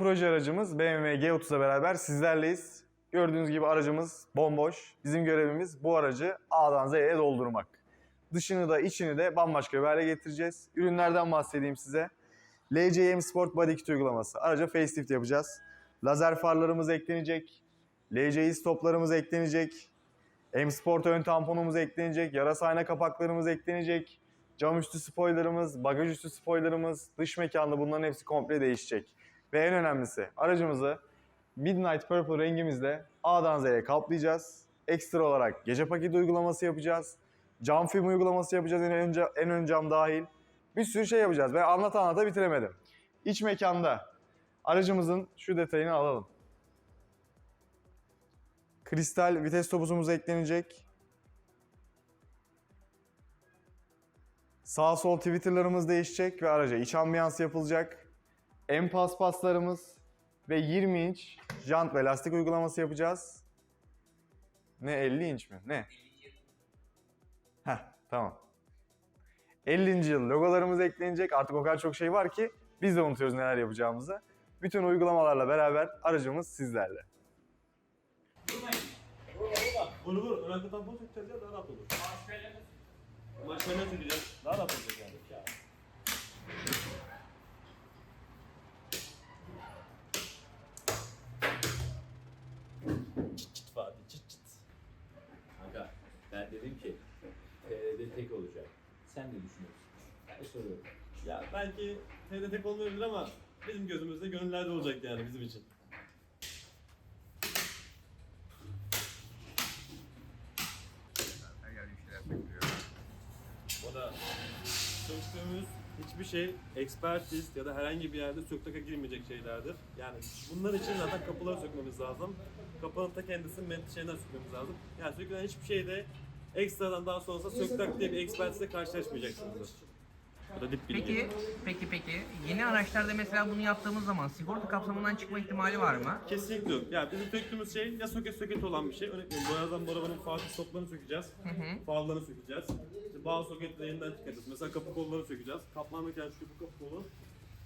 proje aracımız BMW G30'la beraber sizlerleyiz. Gördüğünüz gibi aracımız bomboş. Bizim görevimiz bu aracı A'dan Z'ye doldurmak. Dışını da içini de bambaşka bir hale getireceğiz. Ürünlerden bahsedeyim size. LCM Sport Body Kit uygulaması. Araca facelift yapacağız. Lazer farlarımız eklenecek. LCI stoplarımız eklenecek. M Sport ön tamponumuz eklenecek. Yarasa ayna kapaklarımız eklenecek. Cam üstü spoilerımız, bagaj üstü spoilerımız, dış mekanda bunların hepsi komple değişecek. Ve en önemlisi aracımızı Midnight Purple rengimizle A'dan Z'ye kaplayacağız. Ekstra olarak gece paketi uygulaması yapacağız. Cam film uygulaması yapacağız en önce en ön cam dahil. Bir sürü şey yapacağız. Ben anlata anlata bitiremedim. İç mekanda aracımızın şu detayını alalım. Kristal vites topuzumuz eklenecek. Sağ sol Twitter'larımız değişecek ve araca iç ambiyans yapılacak. En paspaslarımız ve 20 inç jant ve lastik uygulaması yapacağız. Ne 50 inç mi? Ne? Heh tamam. 50. yıl logolarımız eklenecek. Artık o kadar çok şey var ki biz de unutuyoruz neler yapacağımızı. Bütün uygulamalarla beraber aracımız sizlerle. Vur vur. Ön arka tampon sökeceğiz ya daha rahat olur. Maşverine sökeceğiz. Daha rahat olacak yani. Belki TRT olmayabilir ama bizim gözümüzde gönüllerde olacak yani bizim için. O da söktüğümüz hiçbir şey ekspertiz ya da herhangi bir yerde söktaka girmeyecek şeylerdir. Yani bunlar için zaten kapıları sökmemiz lazım. Kapının ta kendisi metri şeyden sökmemiz lazım. Yani sökülen hiçbir şeyde ekstradan daha sonrasında söktak diye bir ekspertizle karşılaşmayacaksınızdır. Bu da dip bilgi. Peki, peki, peki. Yeni araçlarda mesela bunu yaptığımız zaman sigorta kapsamından çıkma ihtimali var mı? Kesinlikle yok. Ya bizim söktüğümüz şey ya soket soket olan bir şey. Örneğin boyadan bu arabanın farklı stoplarını sökeceğiz. Farlarını sökeceğiz. İşte bazı soketleri yeniden çıkaracağız. Mesela kapı kollarını sökeceğiz. Kaplanırken şu bu kapı kolu.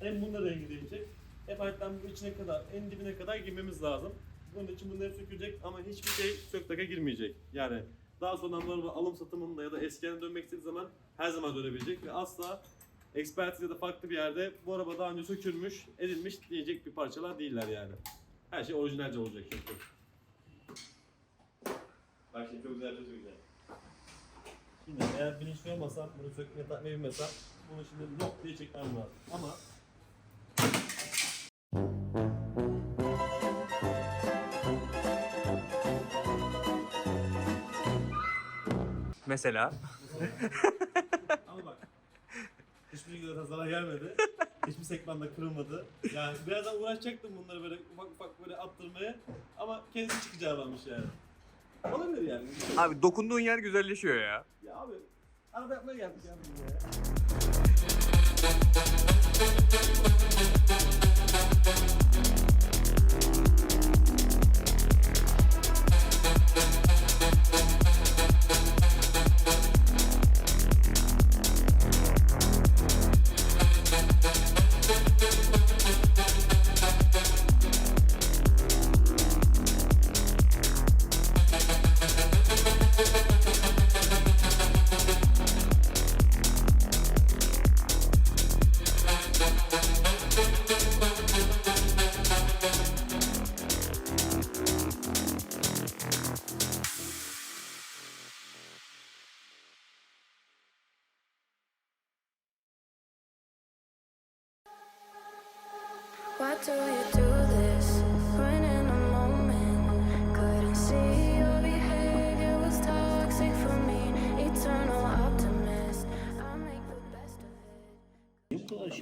Hem bunlar rengi değişecek. Hep hatta bu içine kadar, en dibine kadar girmemiz lazım. Bunun için bunlar hep sökülecek ama hiçbir şey söktaka girmeyecek. Yani daha sonra alım satımında ya da eskiden dönmek istediği zaman her zaman dönebilecek ve asla ekspertiz ya da farklı bir yerde bu araba daha önce sökülmüş, edilmiş diyecek bir parçalar değiller yani. Her şey orijinalce olacak çünkü. Bak şimdi çok güzel şey güzel. Şimdi eğer bilinçli olmasam, bunu sökmeye takmayı bilmesem bunu şimdi yok diye çekmem lazım. Ama Mesela? Hiçbir şekilde zarar gelmedi. Hiçbir sekmanda kırılmadı. Yani birazdan uğraşacaktım bunları böyle ufak ufak böyle attırmaya. Ama kendisi çıkacağı varmış yani. Olabilir yani. Abi dokunduğun yer güzelleşiyor ya. Ya abi araba yapmaya geldik ya biz buraya.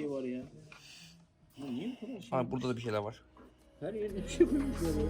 Şey var ya? Ya Niye bu kadar şey Abi burada da bir şeyler var. Her yerde bir şey koymuşlar ya.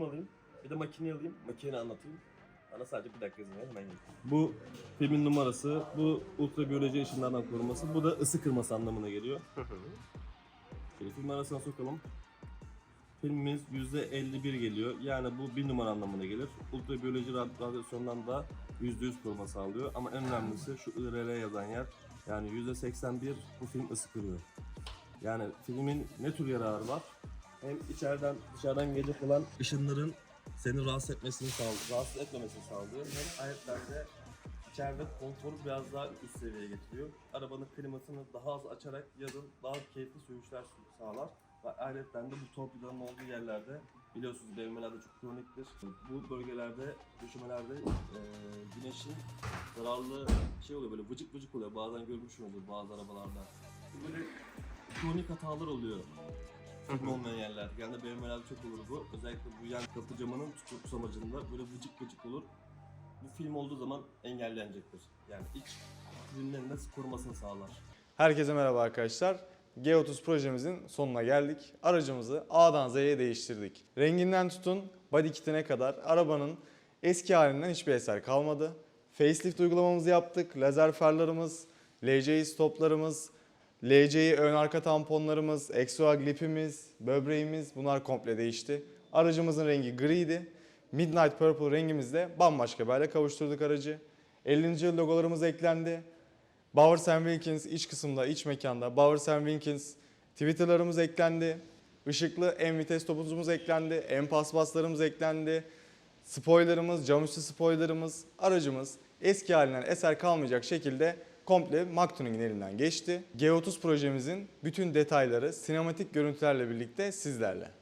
Alayım. Bir de makineyi alayım. Makineyi anlatayım. Bana sadece bir dakika izin ver hemen geleyim. Bu filmin numarası, bu ultraviyoloji ışınlardan koruması, bu da ısı kırması anlamına geliyor. Şöyle film arasına sokalım. Filmimiz %51 geliyor. Yani bu bir numara anlamına gelir. Ultraviyoloji rad- radyasyondan da %100 koruma sağlıyor. Ama en önemlisi şu IRR yazan yer. Yani %81 bu film ısı kırıyor. Yani filmin ne tür yararı var? Hem içeriden dışarıdan gelecek olan ışınların seni rahatsız etmesini sağlıyor, rahatsız etmemesini sağlıyor. Hem ayetten de içeride konforu biraz daha üst seviyeye getiriyor. Arabanın klimasını daha az açarak yazın daha keyifli sürüşler sağlar. Ve ayrıca de bu torpidoların olduğu yerlerde biliyorsunuz BMW'lerde çok kroniktir. Bu bölgelerde, döşemelerde eee güneşin zararlı şey oluyor böyle vıcık vıcık oluyor. Bazen görmüşsünüzdür bazı arabalarda. Böyle kronik hatalar oluyor. Film olmayan yerlerde. Yani BMW'lerde çok olur bu. Özellikle bu yan kapı camının tutsamacında böyle vıcık vıcık olur. Bu film olduğu zaman engellenecektir. Yani iç ürünlerin de korumasını sağlar. Herkese merhaba arkadaşlar. G30 projemizin sonuna geldik. Aracımızı A'dan Z'ye değiştirdik. Renginden tutun body kitine kadar arabanın eski halinden hiçbir eser kalmadı. Facelift uygulamamızı yaptık. Lazer farlarımız, LCI stoplarımız, LCI ön arka tamponlarımız, Exoa glipimiz, böbreğimiz bunlar komple değişti. Aracımızın rengi griydi. Midnight Purple rengimizle bambaşka bir hale kavuşturduk aracı. 50. yıl logolarımız eklendi. Bowers Wilkins iç kısımda, iç mekanda Bowers Wilkins Twitter'larımız eklendi. Işıklı en vites topuzumuz eklendi. En paspaslarımız eklendi. Spoilerımız, camüstü spoilerımız, aracımız eski halinden eser kalmayacak şekilde komple Mac Tuning'in elinden geçti. G30 projemizin bütün detayları sinematik görüntülerle birlikte sizlerle.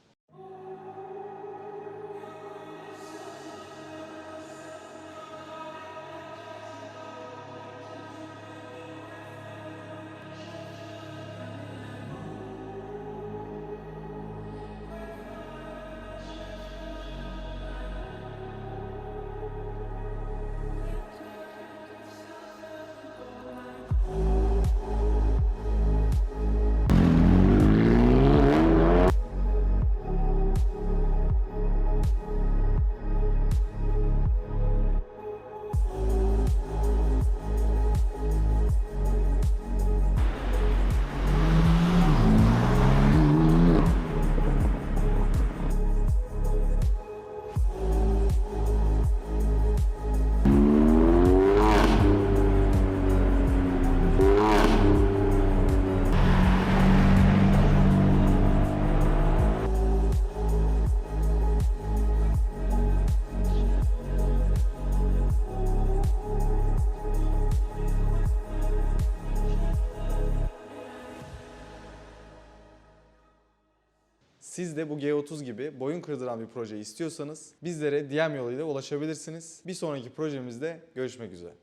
Siz de bu G30 gibi boyun kırdıran bir proje istiyorsanız bizlere DM yoluyla ulaşabilirsiniz. Bir sonraki projemizde görüşmek üzere.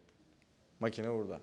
Makine burada.